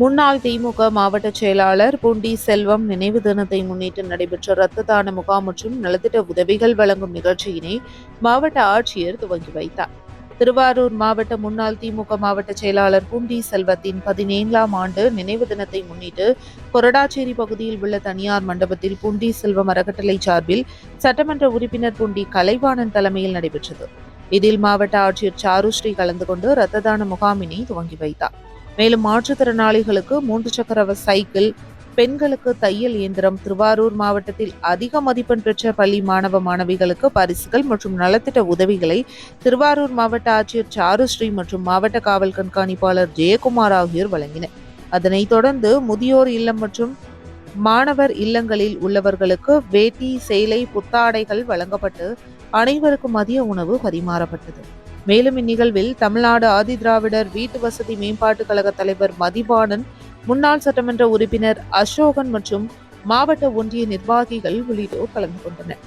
முன்னாள் திமுக மாவட்ட செயலாளர் பூண்டி செல்வம் நினைவு தினத்தை முன்னிட்டு நடைபெற்ற இரத்த தான முகாம் மற்றும் நலத்திட்ட உதவிகள் வழங்கும் நிகழ்ச்சியினை மாவட்ட ஆட்சியர் துவங்கி வைத்தார். திருவாரூர் மாவட்ட முன்னாள் திமுக மாவட்ட செயலாளர் பூண்டி செல்வத்தின் பதினேழாம் ஆண்டு நினைவு தினத்தை முன்னிட்டு கொரடாச்சேரி பகுதியில் உள்ள தனியார் மண்டபத்தில் பூண்டி செல்வம் அறக்கட்டளை சார்பில் சட்டமன்ற உறுப்பினர் பூண்டி கலைவாணன் தலைமையில் நடைபெற்றது. இதில் மாவட்ட ஆட்சியர் சாருஸ்ரீ கலந்து கொண்டு இரத்த தான முகாமினை துவங்கி வைத்தார். மேலும் மாற்றுத்திறனாளிகளுக்கு மூன்று சக்கர சைக்கிள் பெண்களுக்கு தையல் இயந்திரம் திருவாரூர் மாவட்டத்தில் அதிக மதிப்பெண் பெற்ற பள்ளி மாணவ மாணவிகளுக்கு பரிசுகள் மற்றும் நலத்திட்ட உதவிகளை திருவாரூர் மாவட்ட ஆட்சியர் சாருஸ்ரீ மற்றும் மாவட்ட காவல் கண்காணிப்பாளர் ஜெயக்குமார் ஆகியோர் வழங்கினர். அதனைத் தொடர்ந்து முதியோர் இல்லம் மற்றும் மாணவர் இல்லங்களில் உள்ளவர்களுக்கு வேட்டி சேலை புத்தாடைகள் வழங்கப்பட்டு அனைவருக்கும் மதிய உணவு பரிமாறப்பட்டது. மேலும் இந்நிகழ்வில் தமிழ்நாடு ஆதிதிராவிடர் வீட்டு வசதி மேம்பாட்டுக் கழக தலைவர் மதிவாணன் முன்னாள் சட்டமன்ற உறுப்பினர் அசோகன் மற்றும் மாவட்ட ஒன்றிய நிர்வாகிகள் உள்ளிட்டோர் கலந்து கொண்டனர்.